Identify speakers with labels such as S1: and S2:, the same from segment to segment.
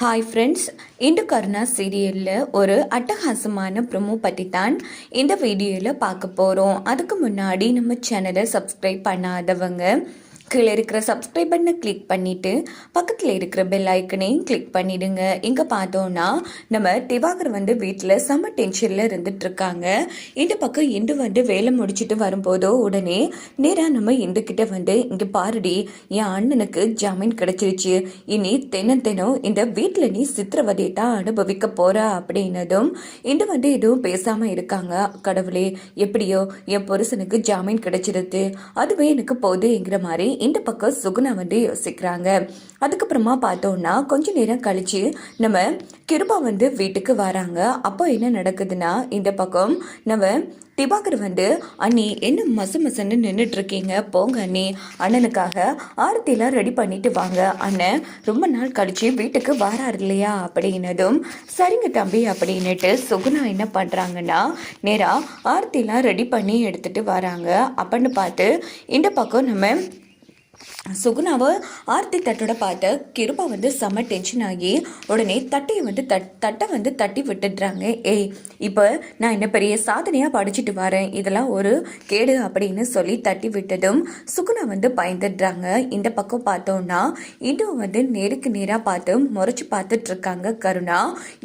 S1: Hi friends Hindu Karuna சீரியலில் ஒரு அட்டகாசமான ப்ரொமோ பற்றி தான் இந்த வீடியோவில் பார்க்க போகிறோம் அதுக்கு முன்னாடி நம்ம சேனலை சப்ஸ்கிரைப் பண்ணாதவங்க கீழே இருக்கிற சப்ஸ்கிரைப் பண்ணை கிளிக் பண்ணிவிட்டு பக்கத்தில் இருக்கிற பெல் ஐக்கனையும் கிளிக் பண்ணிடுங்க. இங்கே பார்த்தோன்னா நம்ம திவாகர் வந்து வீட்டில் செம்ம டென்ஷனில் இருந்துட்டு இருக்காங்க இந்த பக்கம் இந்து வந்து வேலை முடிச்சுட்டு வரும்போதோ உடனே நேராக நம்ம இந்துக்கிட்ட வந்து இங்கே பாருடி என் அண்ணனுக்கு ஜாமீன் கிடைச்சிருச்சு. இனி தினம் தினம் இந்த வீட்டில் நீ சித்திரவதையை தான் அனுபவிக்க போற. அப்படின்னதும் இந்து வந்து எதுவும் பேசாமல் இருக்காங்க. கடவுளே எப்படியோ என் புருஷனுக்கு ஜாமீன் கிடைச்சிருது. அதுவே எனக்கு போகுதுங்கிற மாதிரி இந்த பக்கம் சுகுணா வந்து யோசிக்கிறாங்க. அதுக்கப்புறமா பார்த்தோம்னா கொஞ்ச நேரம் கழிச்சு நம்ம கிருபா வந்து வீட்டுக்கு வராங்க. அப்போ என்ன நடக்குதுன்னா இந்த பக்கம் நம்ம திபாகர் வந்து அண்ணி என்ன மசு மசன்னு நின்றுட்டு இருக்கீங்க போங்க அண்ணி அண்ணனுக்காக ஆரத்திலாம் ரெடி பண்ணிட்டு வாங்க. அண்ணன் ரொம்ப நாள் கழிச்சு வீட்டுக்கு வராரு இல்லையா? அப்படின்னதும் சரிங்க தம்பி அப்படின்னுட்டு சுகுணா என்ன பண்ணுறாங்கன்னா நேராக ஆரத்திலாம் ரெடி பண்ணி எடுத்துட்டு வராங்க. அப்படின்னு பார்த்து இந்த பக்கம் நம்ம சுகுணாவை ஆர்த்தி தட்டோட பார்த்த கிருபா வந்து செம்ம டென்ஷன் ஆகி உடனே தட்டையை வந்து தட் தட்டை வந்து தட்டி விட்டுடுறாங்க. ஏய் இப்போ நான் என்ன பெரிய சாதனையாக படிச்சுட்டு வரேன். இதெல்லாம் ஒரு கேடு அப்படின்னு சொல்லி தட்டி விட்டதும் சுகுணா வந்து பயந்துடுறாங்க. இந்த பக்கம் பார்த்தோம்னா இன்னும் வந்து நேருக்கு நேராக பார்த்து முறைச்சி பார்த்துட்டு இருக்காங்க கருணா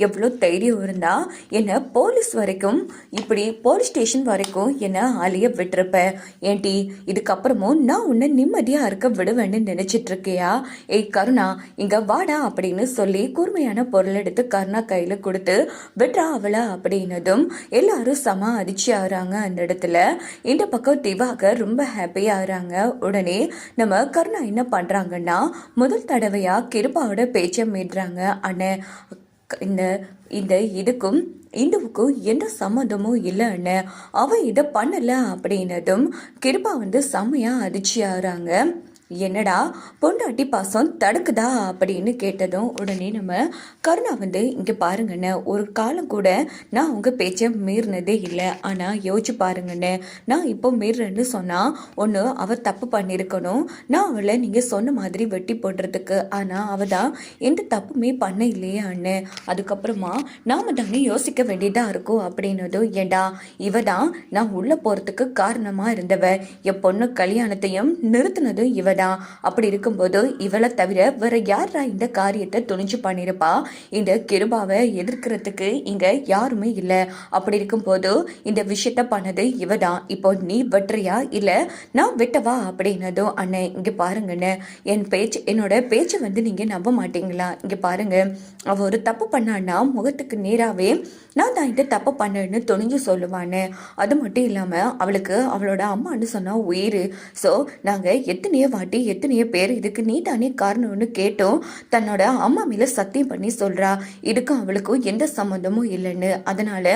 S1: எவ்வளோ தைரியம் இருந்தால் என்னை போலீஸ் வரைக்கும் இப்படி போலீஸ் ஸ்டேஷன் வரைக்கும் என்னை அழிய விட்டுருப்பேன் ஏன்டி இதுக்கப்புறமும் நான் உன்னை நிம்மதியாக இருக்க விடுவேன்னு நினைச்சிட்டு இருக்கியா ஏய் கருணா இங்க வாடா அப்படின்னு சொல்லி கூர்மையான பொருள் எடுத்து கருணா கையில கொடுத்து விட்றா அவளை அப்படின்னதும் எல்லாரும் சம அதிர்ச்சி ஆகுறாங்க அந்த இடத்துல. இந்த பக்கம் திவாகர் ரொம்ப ஹாப்பி ஆகுறாங்க. உடனே நம்ம கருணா என்ன பண்றாங்கன்னா முதல் தடவையா கிருபாவோட பேச்சை மீடுறாங்க அண்ணன் இந்த இந்த இதுக்கும் இந்துவுக்கும் எந்த சம்மந்தமும் இல்லைன்னு அவ இதை பண்ணல அப்படின்னதும் கிருபா வந்து செம்மையா அதிர்ச்சி ஆகுறாங்க. என்னடா பொண்டாட்டி பாசம் தடுக்குதா அப்படின்னு கேட்டதும் உடனே நம்ம கருணா வந்து இங்கே பாருங்கண்ணே ஒரு காலம் கூட நான் உங்கள் பேச்சை மீறினதே இல்லை. ஆனால் யோசிச்சு பாருங்கண்ணே நான் இப்போ மீறுறேன்னு சொன்னால் ஒன்று அவள் தப்பு பண்ணியிருக்கணும் நான் அவளை நீங்கள் சொன்ன மாதிரி வெட்டி போடுறதுக்கு. ஆனால் அவள் தான் எந்த தப்புமே பண்ண இல்லையே அண்ணே. அதுக்கப்புறமா நாம் தானே யோசிக்க வேண்டியதாக இருக்கும் அப்படின்னதும் ஏண்டா இவ தான் நான் உள்ளே போகிறதுக்கு காரணமாக இருந்தவ. என் பொண்ணு கல்யாணத்தையும் நிறுத்தினதும் இவ தான் அப்படி இருக்கும்போது இவளை தவிர வேற யாரா இந்த காரியத்தை துணிஞ்சு பண்ணிருப்பா இந்த கிருபாவை எதிர்க்கிறதுக்கு இங்க யாருமே இல்லை. அப்படி இருக்கும்போது இந்த விஷயத்த பண்ணது இவ தான் இப்போ நீ வெட்டுறியா இல்ல நான் வெட்டவா? அப்படின்னதும் அண்ணன் இங்க பாருங்கண்ணே. என் பேச்சு என்னோட பேச்சை வந்து நீங்க நம்ப மாட்டீங்களா? இங்க பாருங்க. அவ ஒரு தப்பு பண்ணான்னா முகத்துக்கு நேராவே நான் தான் இதை தப்பு பண்ணேன்னு துணிஞ்சு சொல்லுவானே. அது மட்டும் இல்லாமல் அவளுக்கு அவளோட அம்மான்னு சொன்னால் உயிர். ஸோ நாங்கள் எத்தனையோ வாட்டி எத்தனையோ பேர் இதுக்கு நீ தானே காரணம்னு கேட்டோம். தன்னோட அம்மா மேலே சத்தியம் பண்ணி சொல்கிறா இதுக்கும் அவளுக்கும் எந்த சம்மந்தமும் இல்லைன்னு. அதனால்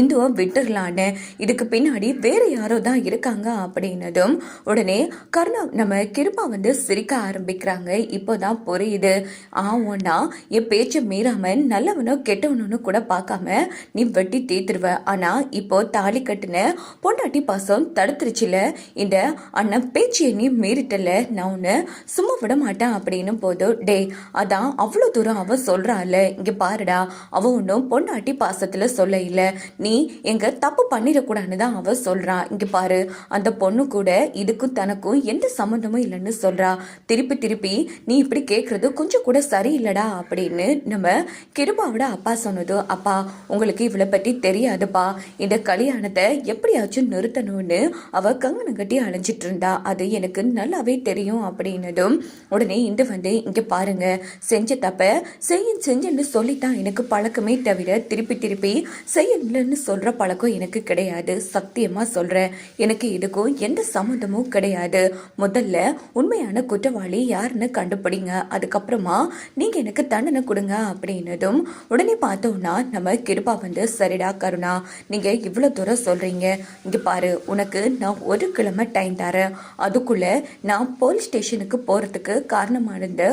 S1: இந்துவை விட்டுடலான்னு இதுக்கு பின்னாடி வேற யாரோ தான் இருக்காங்க அப்படின்னதும் உடனே கருணா நம்ம கிருப்பா வந்து சிரிக்க ஆரம்பிக்கிறாங்க. இப்போதான் புரியுது. ஆவோன்னா என் பேச்சை மீறாம நல்லவனோ கெட்டவனு கூட பார்க்காம நீ வெட்டி தீத்துருவ. ஆனா இப்போ தாலி கட்டின பொண்டாட்டி பாசம் தடுத்துருச்சுல. இந்த அண்ணன் பேச்சியை நீ மீறிட்டல நான் உன்னை சும்மா விட மாட்டேன் அப்படின்னு போதும் டே அதான் அவ்வளோ தூரம் அவன் சொல்றாள். இங்க பாருடா அவ ஒன்றும் பொண்டாட்டி பாசத்துல சொல்ல இல்லை நீ எங்க தப்பு பண்ணிடக்கூடாதுன்னு தான் அவ சொல்றா. இங்க பாரு அந்த பொண்ணு கூட இதுக்கும் தனக்கும் எந்த சம்மந்தமும் இல்லைன்னு சொல்றா. திருப்பி திருப்பி நீ இப்படி கேட்கறது கொஞ்சம் கூட சரியில்லடா அப்படின்னு நம்ம கிருபாவோட அப்பா சொன்னது. அப்பா உங்களுக்கு இவளை பற்றி தெரியாதுப்பா. இந்த கல்யாணத்தை எப்படியாச்சும் நிறுத்தணும்னு அவ கங்கணம் கட்டி அலைஞ்சிட்டு இருந்தா. அது எனக்கு நல்லாவே தெரியும் அப்படின்னதும் உடனே இந்த வந்து இங்க பாருங்க செஞ்ச தப்ப செய்ய செஞ்சுன்னு சொல்லித்தான். எனக்கு பழக்கமே தவிர திருப்பி திருப்பி செய்யலன்னு சொல்ற பழக்கம் எனக்கு கிடையாது. சத்தியமா சொல்றேன் எனக்கு இதுக்கும் எந்த சம்மந்தமும் கிடையாது. முதல்ல உண்மையான குற்றவாளி யாருன்னு கண்டுபிடிங்க. அதுக்கப்புறமா நீங்க எனக்கு தண்டனை கொடுங்க அப்படின்னதும் உடனே பார்த்தோம்னா நம்ம கிருபா வந்து சரிடா கருணா நீங்க இவ்வளவு தூரம் சொல்றீங்க. இங்க பாரு உனக்கு நான் ஒரு கிழமை டைம் தரேன். அதுக்குள்ள நான் போலீஸ் ஸ்டேஷனுக்கு போறதுக்கு காரணமானது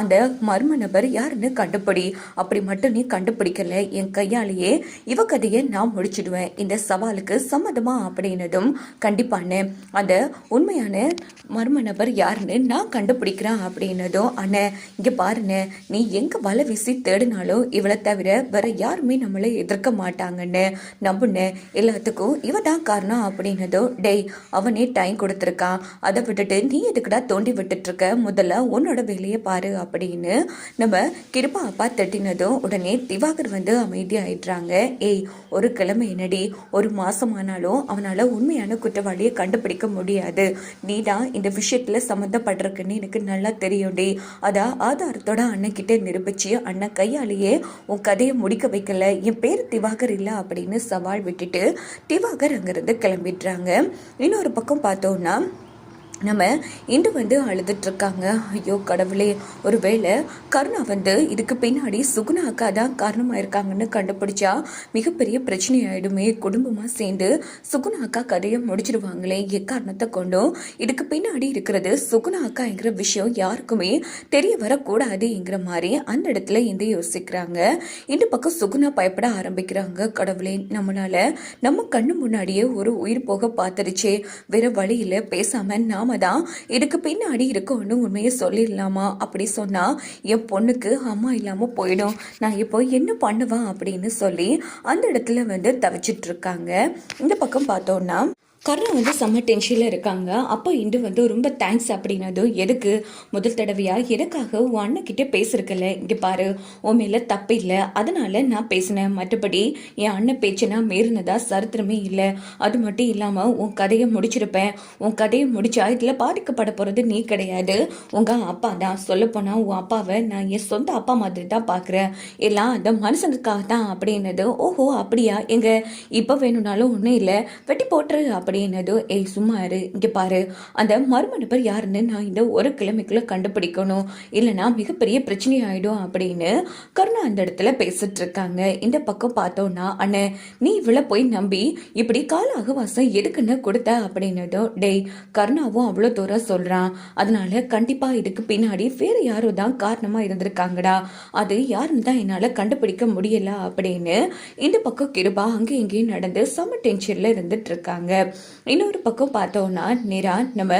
S1: அந்த மர்ம நபர் யாருன்னு கண்டுபிடி. அப்படி மட்டும் நீ கண்டுபிடிக்கல. என் கையாலேயே இவ கதையை நான் முடிச்சிடுவேன். இந்த சவாலுக்கு சம்மதமா அப்படின்னதும் கண்டிப்பான்னு அந்த உண்மையான மர்ம நபர் யாருன்னு நான் கண்டுபிடிக்கிறேன் அப்படின்னதும் அண்ணே இங்கே பாருண்ணே நீ எங்கே வலை வீசி தேடினாலும் இவளை தவிர வேற யாருமே நம்மளை எதிர்க்க மாட்டாங்கன்னு நம்புண்ணே எல்லாத்துக்கும் இவ தான் காரணம் அப்படின்னதும் டேய் அவனே டைம் கொடுத்துருக்கான். அதை விட்டுட்டு நீ எதுக்குடா தோண்டி விட்டுட்டு இருக்க? முதல்ல உன்னோட வேலையை பாரு அப்படின்னு நம்ம கிருபா அப்பா தட்டினதும் உடனே திவாகர் வந்து அமைதியாயிடுறாங்க. ஏய் ஒரு கிழமை என்னடி? ஒரு மாதம் ஆனாலும் அவனால உண்மையான குற்றவாளியை கண்டுபிடிக்க முடியாது. நீ தான் இந்த விஷயத்துல சம்மந்தப்பட்டிருக்குன்னு எனக்கு நல்லா தெரியும்டி அதான் ஆதாரத்தோட அண்ணன் கிட்ட நிரூபிச்சு அண்ணன் கையாலேயே உன் கதையை முடிக்க வைக்கல. என் பேர் திவாகர் இல்லை அப்படின்னு சவால் விட்டுட்டு திவாகர் அங்கிருந்து கிளம்பிடுறாங்க. இன்னொரு பக்கம் பார்த்தோம்னா நம்ம இன்று வந்து அழுதுட்ருக்காங்க. ஐயோ கடவுளே. ஒருவேளை கருணா வந்து இதுக்கு பின்னாடி சுகுணா அக்கா தான் காரணமாக இருக்காங்கன்னு கண்டுபிடிச்சா மிகப்பெரிய பிரச்சனை ஆகிடுமே குடும்பமாக சேர்ந்து சுகுணா அக்கா கதையை முடிச்சிடுவாங்களே. எக்காரணத்தை கொண்டும் இதுக்கு பின்னாடி இருக்கிறது சுகுணாக்காங்கிற விஷயம் யாருக்குமே தெரிய வரக்கூடாதுங்கிற மாதிரி அந்த இடத்துல இந்த யோசிக்கிறாங்க. இந்த பக்கம் சுகுணா பயப்பட ஆரம்பிக்கிறாங்க. கடவுளே நம்மளால் நம்ம கண்ணு முன்னாடியே ஒரு உயிர் போக பார்த்துருச்சே வேற வழியில் பேசாமல் நாம் தான் இதுக்கு பின்னாடி இருக்கோன்னு உண்மையை சொல்லிடலாமா? அப்படி சொன்னா என் பொண்ணுக்கு அம்மா இல்லாம போயிடும். நான் இப்போ என்ன பண்ணுவேன் அப்படின்னு சொல்லி அந்த இடத்துல வந்து தவிச்சிட்டு இருக்காங்க. இந்த பக்கம் பார்த்தோன்னா கர்ணன் வந்து செம்ம டென்ஷனில் இருக்காங்க. அப்போ இண்டு வந்து ரொம்ப தேங்க்ஸ் அப்படின்னதும் எதுக்கு? முதல் தடவையாக எதுக்காக? உன் அண்ணன்கிட்ட பேசிருக்கல. இங்கே பாரு உன் மேலே தப்பு இல்லை. அதனால நான் பேசினேன். மற்றபடி என் அண்ணன் பேச்சுனா மீறினதா சரித்திரமே இல்லை. அது மட்டும் இல்லாமல் உன் கதையை முடிச்சிருப்பேன். உன் கதையை முடிச்சா இதில் பாதிக்கப்பட போகிறது நீ கிடையாது. உங்கள் அப்பா தான். சொல்லப்போனால் உன் அப்பாவை நான் என் சொந்த அப்பா மாதிரி தான் பார்க்குறேன் எல்லாம் அந்த மனுஷனுக்காக தான் அப்படின்னது ஓஹோ அப்படியா? எங்கள் இப்போ வேணும்னாலும் ஒன்றும் இல்லை. வெட்டி போட்டுரு அப்படின்னது ஏய் சும்மா இரு. இங்கே பாரு. அந்த மர்ம நபர் யாருன்னு நான் இந்த ஒரு கிழமைக்குள்ளே கண்டுபிடிக்கணும். இல்லைனா மிகப்பெரிய பிரச்சனை ஆகிடும் அப்படின்னு கருணா அந்த இடத்துல பேசிட்டு இருக்காங்க. இந்த பக்கம் பார்த்தோன்னா அண்ணே நீ இவ்வளோ போய் நம்பி இப்படி கால அகவாசம் எதுக்குன்னு கொடுத்த? அப்படின்னதும் டேய் கருணாவும் அவ்வளோ தூரம் சொல்கிறான் அதனால கண்டிப்பாக இதுக்கு பின்னாடி வேறு யாரோ தான் காரணமாக இருந்திருக்காங்கடா. அது யாருன்னு தான் என்னால் கண்டுபிடிக்க முடியல அப்படின்னு இந்த பக்கம் கிருபா அங்கே இங்கேயும் நடந்து செம்ம டென்ஷனில் இருந்துட்டு இருக்காங்க. இன்னொரு பக்கம் பார்த்தோம்னா நேரா நம்ம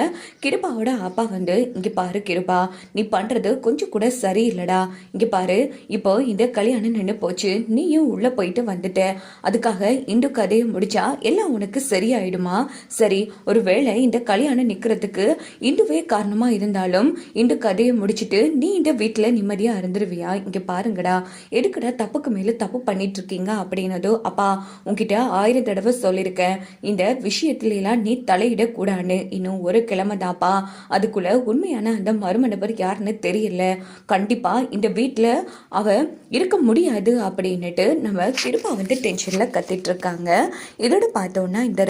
S1: கிருபாவோட அப்பா வந்து இங்கே பாரு கிருபா நீ பண்ணுறது கொஞ்சம் கூட சரியில்லடா. இங்கே பாரு இப்போ இந்த கல்யாணம் நின்று போச்சு நீயும் உள்ளே போயிட்டு வந்துட்ட. அதுக்காக இண்டு கதையை முடிச்சா எல்லாம் உனக்கு சரியாயிடுமா? சரி ஒருவேளை இந்த கல்யாணம் நிற்கிறதுக்கு இந்துவே காரணமாக இருந்தாலும் இண்டு கதையை முடிச்சிட்டு நீ இந்த வீட்டில் நிம்மதியாக இருந்துருவியா? இங்கே பாருங்கடா எதுக்குடா தப்புக்கு மேலே தப்பு பண்ணிட்டு இருக்கீங்க? அப்படின்னதோ அப்பா உங்ககிட்ட ஆயிரம் தடவை சொல்லியிருக்கேன். இந்த விஷயத்தை எல்லாம் நீ தலையிடக்கூடாது இன்னும் ஒரு கிழமை தாப்பா அதுக்குள்ள உண்மையான அந்த மர்ம நபர் யாருன்னு தெரியல. கண்டிப்பா இந்த வீட்டில் அவ இருக்க முடியாது அப்படின்னுட்டு நம்ம திருப்பா வந்து டென்ஷன்ல கத்திட்டு இருக்காங்க. இதோட பார்த்தோம்னா இந்த